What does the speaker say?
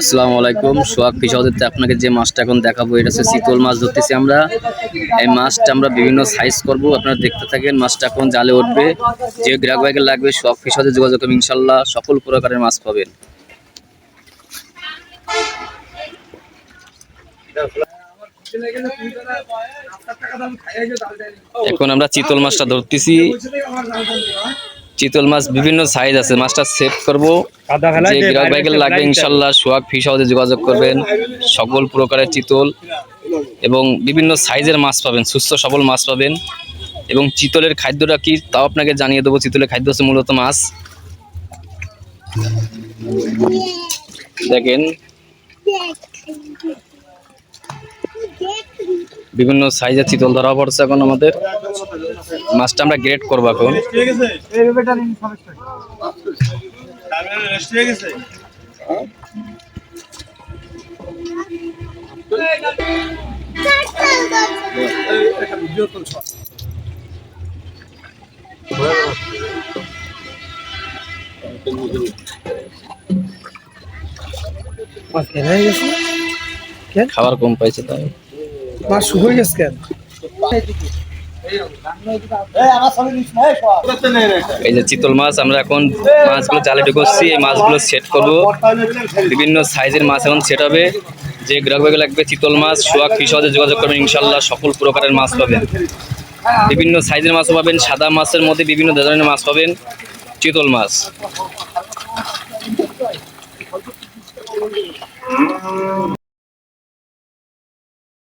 আসসালামু আলাইকুম। সোহাগ ফিশ আপনাকে যে মাছটা এখন দেখাবো, এটা হচ্ছে চিতল মাছ ধরতেছি আমরা। এই মাছটা আমরা বিভিন্ন সাইজ করব, আপনারা দেখতে থাকেন মাছটা এখন জালে উঠবে। যে গ্রাহক ভাইকে লাগবে, সোহাগ ফিশ যোগাযোগ করবেন ইনশাল্লাহ সকল প্রকারের মাছ পাবেন। এখন আমরা চিতল মাছটা ধরতেছি। চিতল মাছ বিভিন্ন সাইজ আছে। মাছটা সেভ করব। যে গ্রাহক ভাইকে লাগবে ইনশাল্লাহ সোহাগ ফিশ হাউসে যোগাযোগ করবেন। সকল প্রকারের চিতল এবং বিভিন্ন সাইজের মাছ পাবেন। সুস্থ সবল মাছ পাবেন। এবং চিতলের খাদ্যটা কি তাও আপনাকে জানিয়ে দেবো। চিতলের খাদ্য হচ্ছে মূলত মাছ। দেখেন। বিভিন্ন সাইজের চিতল ধরা পড়ছে এখন আমাদের। মাছটা আমরা গ্রেড করব এখন। কেন? খাবার কম পাইছে তাই। মাছ হয়ে গেছে কেন? এই যে চিতল মাছ, আমরা এখন মাছগুলো জালে ঢুকোচ্ছি এই মাছগুলো সেট করব। বিভিন্ন সাইজের মাছ এখন সেট হবে। যে গ্রাহক ভাইকে লাগবে চিতল মাছ সোয়াক ফিশ যোগাযোগ করবেন ইনশাল্লাহ সকল প্রকারের মাছ পাবেন। বিভিন্ন সাইজের মাছও পাবেন, সাদা মাছের মধ্যে বিভিন্ন ধরনের মাছ পাবেন, চিতল মাছ।